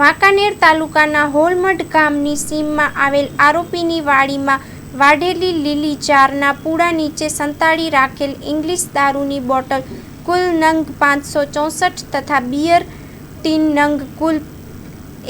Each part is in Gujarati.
વાંકાનેર તાલુકાના હોલમઢ ગામની સીમમાં આવેલ આરોપીની વાડીમાં વાઢેલી લીલી ચારના પૂળા નીચે સંતાડી રાખેલ ઇંગ્લિશ દારૂની બોટલ, કુલ નંગ પાંચસો ચોસઠ તથા બિયર, ટીન નંગ કુલ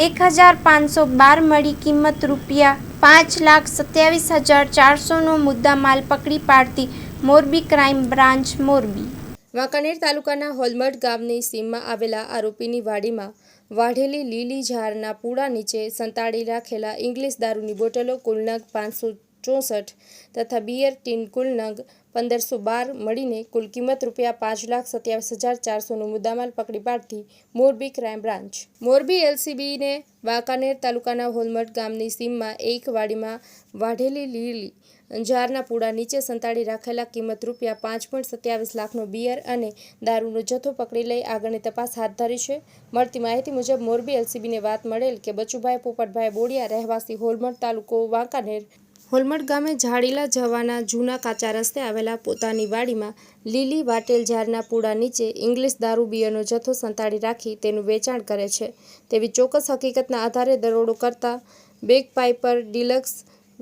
એક હજાર પાંચસો બાર મળી કિંમત રૂપિયા પાંચ લાખ સત્યાવીસ હજાર ચારસોનો મુદ્દામાલ પકડી પાડતી મોરબી ક્રાઇમ બ્રાન્ચ મોરબી. વાંકાનેર તાલુકાના હોલમઢ ગામની સીમમાં આવેલા આરોપીની વાડીમાં વાઢેલી લીલી ઝાડના પૂળા નીચે સંતાડી રાખેલા ઇંગ્લિશ દારૂની બોટલો કુલનાક પાંચસો ચોસઠ તથા બિયર ટીન કુલ નંગ પંદરસો બાર મળીને કુલ કિંમત રૂપિયા પાંચ લાખ સત્યાવીસ હજાર ચારસોનો મુદ્દામાલ પકડી પાડતી મોરબી ક્રાઇમ બ્રાન્ચ. મોરબી એલસીબીને વાંકાનેર તાલુકાના હોલમઠ ગામની સીમમાં એક વાડીમાં વાઢેલી લીલી અંજારના પૂળા નીચે સંતાડી રાખેલા કિંમત રૂપિયા પાંચ પોઈન્ટ સત્યાવીસ લાખનો બિયર અને દારૂનો જથ્થો પકડી લઈ આગળની તપાસ હાથ ધરી છે. મળતી માહિતી મુજબ મોરબી એલસીબીને વાત મળેલ કે બચુભાઈ પોપટભાઈ બોડિયા રહેવાસી હોલમઠ તાલુકો વાંકાનેર હોલમઢ ગામે ઝાડીલા જવાના જૂના કાચા રસ્તે આવેલા પોતાની વાડીમાં લીલી વાટેલ ઝાડના પૂળા નીચે ઇંગ્લિશ દારૂ બિયરનો જથ્થો સંતાડી રાખી તેનું વેચાણ કરે છે. તેવી ચોક્કસ હકીકતના આધારે દરોડો કરતા બેગ પાઇપર ડિલક્સ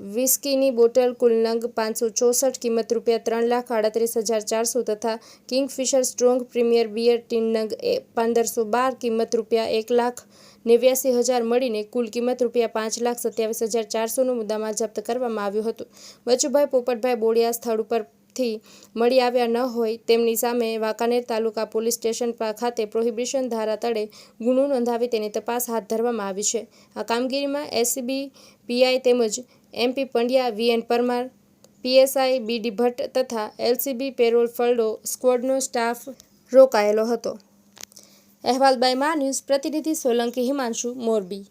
વિસ્કીની બોટલ કુલ નંગ પાંચસો ચોસઠ, કિંમત રૂપિયા ત્રણ લાખ આડત્રીસ હજાર ચારસો તથા Kingfisher strong premier beer tin નંગ પંદરસો બાર, કિંમત રૂપિયા એક લાખ નેવ્યાસી હજાર મળીને કુલ કિંમત રૂપિયા પાંચ લાખ સત્યાવીસ હજાર ચારસોનું મુદ્દામાં જપ્ત કરવામાં આવ્યું હતું. બચુભાઈ પોપટભાઈ બોડિયા સ્થળ ઉપરથી મળી આવ્યા ન હોય તેમની સામે વાંકાનેર તાલુકા પોલીસ સ્ટેશન ખાતે પ્રોહિબિશન ધારા તળે ગુનો નોંધાવી તેની તપાસ હાથ ધરવામાં આવી છે. આ કામગીરીમાં એસીબી, પીઆઈ તેમજ MP Pandya VN Parmar, PSI BD Bhatt તથા એલસીબી પેરોલ ફળડો સ્ક્વોડનો સ્ટાફ રોકાયેલો હતો. અહેવાલ બાય મા ન્યૂઝ પ્રતિનિધિ સોલંકી, હિમાંશુ મોરબી.